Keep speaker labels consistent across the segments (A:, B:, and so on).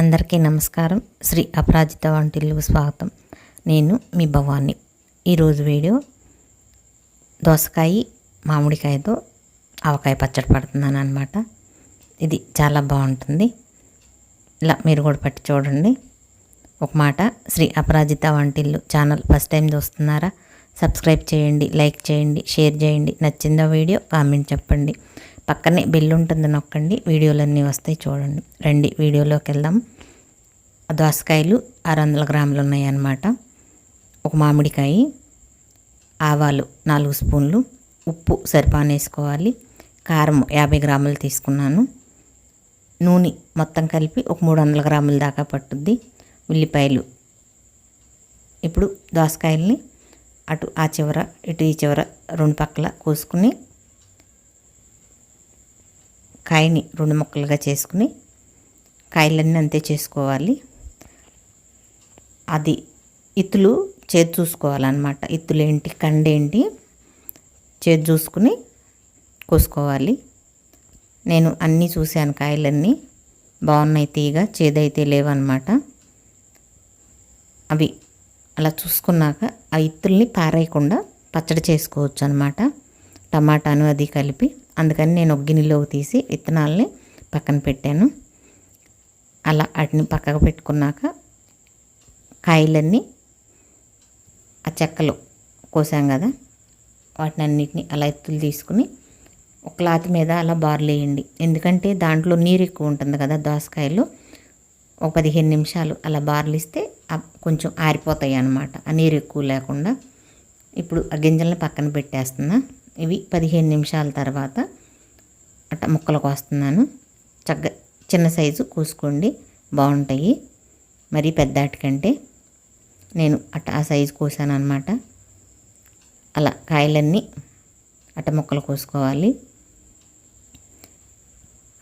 A: అందరికీ నమస్కారం. శ్రీ అపరాజిత వంటిల్లు స్వాగతం. నేను మీ భవాని. ఈరోజు వీడియో దోసకాయ మామిడికాయతో ఆవకాయ పచ్చడి పడుతున్నాను అనమాట ఇది చాలా బాగుంటుంది. ఇలా మీరు కూడా పట్టి చూడండి. ఒక మాట శ్రీ అపరాజిత వంటిల్లు ఛానల్ ఫస్ట్ టైం చూస్తున్నారా? సబ్స్క్రైబ్ చేయండి లైక్ చేయండి షేర్ చేయండి. నచ్చిందో వీడియో కామెంట్ చెప్పండి. పక్కనే బెల్ ఉంటుంది నొక్కండి. వీడియోలన్నీ వస్తాయి చూడండి. రండి వీడియోలోకి వెళ్దాం. ఆ దోసకాయలు ఆరు వందల గ్రాములు ఉన్నాయి అన్నమాట ఒక మామిడికాయ ఆవాలు నాలుగు స్పూన్లు ఉప్పు సరిపాను వేసుకోవాలి కారం యాభై గ్రాములు తీసుకున్నాను. నూనె మొత్తం కలిపి ఒక మూడు వందల గ్రాముల దాకా పట్టుద్ది. ఉల్లిపాయలు. ఇప్పుడు దోసకాయల్ని అటు ఆ చివర ఇటు ఈ చివర రెండు పక్కల కోసుకుని కాయని రెండు ముక్కలుగా చేసుకుని కాయలన్నీ అంతే చేసుకోవాలి. అది ఇత్తులు చేతి చూసుకోవాలన్నమాట. ఇత్తులు ఏంటి కండేంటి చేతి చూసుకుని కోసుకోవాలి. నేను అన్నీ చూశాను కాయలన్నీ. బాగున్నాయి తీగ చేదైతే లేవన్నమాట. అవి అలా చూసుకున్నాక ఆ ఇత్తుల్ని పారేయకుండా పచ్చడి చేసుకోవచ్చు అనమాట టమాటాను అది కలిపి. అందుకని నేను ఒక గిన్నెలోకి తీసి విత్తనాలని పక్కన పెట్టాను. అలా వాటిని పక్కకు పెట్టుకున్నాక కాయలన్నీ ఆ చెక్కలు కోసాం కదా వాటిని అన్నిటిని అలా ఎత్తులు తీసుకుని ఒక క్లాత్ మీద అలా బార్లేయండి ఎందుకంటే దాంట్లో నీరు ఎక్కువ ఉంటుంది కదా దోసకాయలు ఒక పదిహేను నిమిషాలు అలా బార్లిస్తే కొంచెం ఆరిపోతాయి అన్నమాట. ఆ నీరు ఎక్కువ లేకుండా. ఇప్పుడు ఆ గింజలను పక్కన పెట్టేస్తున్నా. ఇవి పదిహేను నిమిషాల తర్వాత అట్ట ముక్కలకు వస్తున్నాను. చక్కగా చిన్న సైజు కోసుకోండి. బాగుంటాయి. మరీ పెద్దాటికంటే నేను అట్ట ఆ సైజు కోసాను అనమాట అలా కాయలన్నీ అట్ట ముక్కలు కోసుకోవాలి.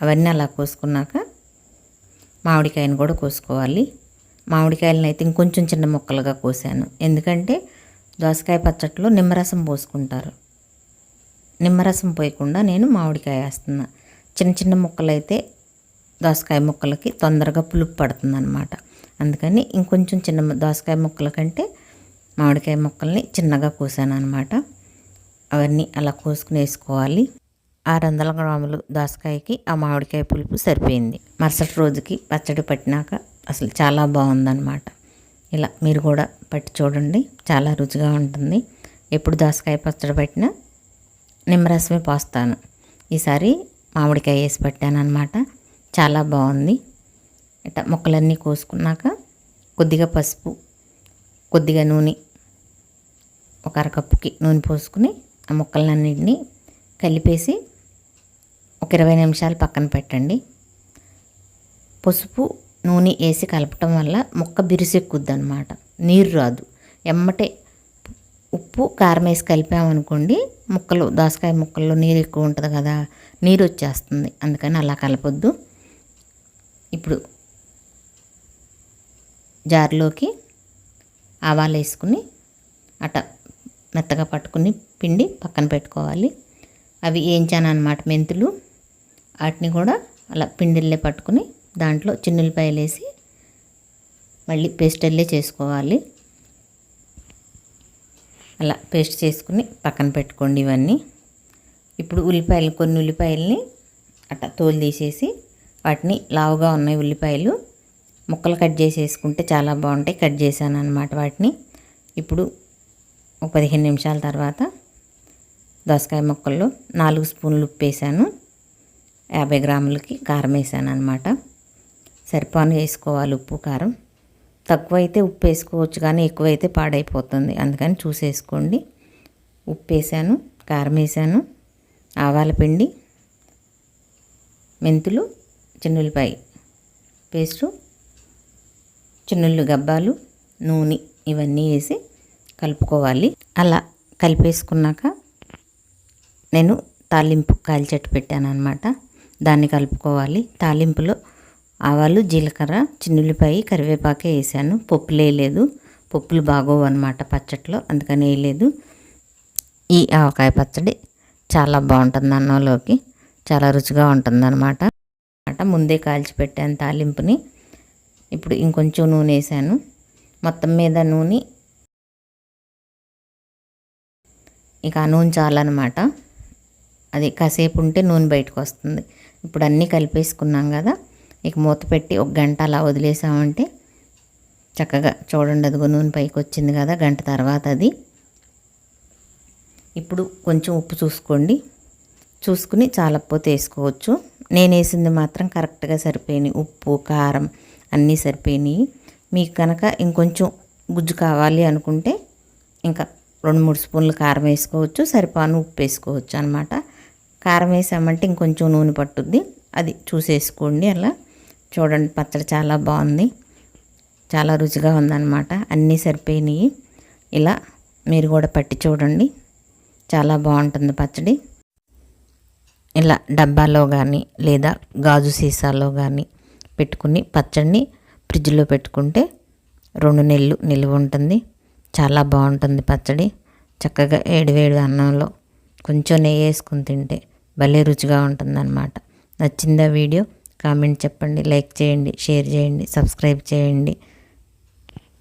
A: అవన్నీ అలా కోసుకున్నాక మామిడికాయను కూడా కోసుకోవాలి. మామిడికాయలను అయితే ఇంకొంచెం చిన్న ముక్కలుగా కోసాను. ఎందుకంటే దోసకాయ పచ్చట్లో నిమ్మరసం పోసుకుంటారు. నిమ్మరసం పోయకుండా నేను మామిడికాయ వేస్తున్నా. చిన్న చిన్న ముక్కలు అయితే దోసకాయ ముక్కలకి తొందరగా పులుపు పడుతుంది అనమాట అందుకని ఇంకొంచెం చిన్న దోసకాయ ముక్కల కంటే మామిడికాయ ముక్కల్ని చిన్నగా కోసాను అనమాట అవన్నీ అలా కోసుకుని వేసుకోవాలి. ఆరు వందల గ్రాములు దోసకాయకి ఆ మామిడికాయ పులుపు సరిపోయింది. మరుసటి రోజుకి పచ్చడి పట్టినాక అసలు చాలా బాగుందన్నమాట. ఇలా మీరు కూడా పట్టి చూడండి. చాలా రుచిగా ఉంటుంది. ఎప్పుడు దోసకాయ పచ్చడి పట్టినా నిమ్మరసమే పోస్తాను. ఈసారి మామిడికాయ వేసి పెట్టాను అనమాట చాలా బాగుంది. ఇట్లా ముక్కలన్నీ కోసుకున్నాక కొద్దిగా పసుపు కొద్దిగా నూనె ఒక అరకప్పుకి నూనె పోసుకుని ఆ ముక్కలన్నింటినీ కలిపేసి ఒక ఇరవై నిమిషాలు పక్కన పెట్టండి. పసుపు నూనె వేసి కలపటం వల్ల ముక్క బిరుసెక్కుద్ది అనమాట నీరు రాదు. ఎమ్మటే ఉప్పు కారం వేసి కలిపామనుకోండి ముక్కలు దోసకాయ ముక్కల్లో నీరు ఎక్కువ ఉంటుంది కదా నీరు వచ్చేస్తుంది. అందుకని అలా కలపొద్దు. ఇప్పుడు జార్లోకి ఆవాలు వేసుకుని అట మెత్తగా పట్టుకుని పిండి పక్కన పెట్టుకోవాలి. అవి వేయించాను అనమాట మెంతులు. వాటిని కూడా అలా పిండిల్లే పట్టుకుని దాంట్లో చిన్నులపాయలు వేసి మళ్ళీ పేస్టల్లే చేసుకోవాలి. అలా పేస్ట్ చేసుకుని పక్కన పెట్టుకోండి ఇవన్నీ. ఇప్పుడు ఉల్లిపాయలు కొన్ని ఉల్లిపాయలని అట్లా తోలు తీసేసి వాటిని లావుగా ఉన్నాయి ఉల్లిపాయలు. ముక్కలు కట్ చేసేసుకుంటే చాలా బాగుంటాయి. కట్ చేశాను అనమాట వాటిని. ఇప్పుడు ఒక పదిహేను నిమిషాల తర్వాత దోసకాయ ముక్కల్లో నాలుగు స్పూన్లు ఉప్పు వేసాను. యాభై గ్రాములకి కారం వేసాను అనమాట సరిపాను వేసుకోవాలి ఉప్పు కారం. తక్కువ అయితే ఉప్పు వేసుకోవచ్చు కానీ ఎక్కువైతే పాడైపోతుంది. అందుకని చూసేసుకోండి. ఉప్పు వేసాను కారం వేసాను ఆవాల పిండి మెంతులు చిన్నులపాయ పేస్టు చిన్నుళ్ళు గబ్బాలు నూనె ఇవన్నీ వేసి కలుపుకోవాలి. అలా కలిపేసుకున్నాక నేను తాలింపు కాల్చెట్టు పెట్టాను అనమాట దాన్ని కలుపుకోవాలి. తాలింపులో ఆవాలు జీలకర్ర చిన్నుల్లిపాయ కరివేపాకే వేసాను. పప్పులు వేయలేదు పప్పులు బాగోవు అనమాట పచ్చట్లో అందుకని వేయలేదు. ఈ ఆవకాయ పచ్చడి చాలా బాగుంటుంది అన్నంలోకి. చాలా రుచిగా ఉంటుంది అనమాట ముందే కాల్చి పెట్టాను తాలింపుని. ఇప్పుడు ఇంకొంచెం నూనె వేసాను. మొత్తం మీద నూనె ఇక ఆ నూనె చాలన్నమాట. అది కాసేపు ఉంటే నూనె బయటకు వస్తుంది. ఇప్పుడు అన్నీ కలిపేసుకున్నాం కదా. ఇక మూత పెట్టి ఒక గంట అలా వదిలేసామంటే చక్కగా చూడండి అదిగో నూనె పైకి వచ్చింది కదా గంట తర్వాత అది. ఇప్పుడు కొంచెం ఉప్పు చూసుకోండి. చూసుకుని చాలకపోతే వేసుకోవచ్చు. నేను వేసింది మాత్రం కరెక్ట్గా సరిపోయినాయి. ఉప్పు కారం అన్నీ సరిపోయినాయి. మీకు కనుక ఇంకొంచెం గుజ్జు కావాలి అనుకుంటే ఇంకా రెండు మూడు స్పూన్లు కారం వేసుకోవచ్చు. సరిపాను ఉప్పు వేసుకోవచ్చు అనమాట కారం వేసామంటే ఇంకొంచెం నూనె పట్టుద్ది. అది చూసేసుకోండి అలా. చూడండి పచ్చడి చాలా బాగుంది. చాలా రుచిగా ఉందన్నమాట. అన్నీ సరిపోయినాయి. ఇలా మీరు కూడా పట్టి చూడండి. చాలా బాగుంటుంది పచ్చడి. ఇలా డబ్బాలో కానీ లేదా గాజు సీసాలో కానీ పెట్టుకుని పచ్చడిని ఫ్రిడ్జ్లో పెట్టుకుంటే రెండు నెలలు నిల్వ ఉంటుంది. చాలా బాగుంటుంది పచ్చడి. చక్కగా వేడివేడి అన్నంలో కొంచెం నెయ్యి వేసుకుని తింటే భలే రుచిగా ఉంటుందన్నమాట. నచ్చిందా వీడియో? కామెంట్ చెప్పండి లైక్ చేయండి షేర్ చేయండి సబ్స్క్రైబ్ చేయండి.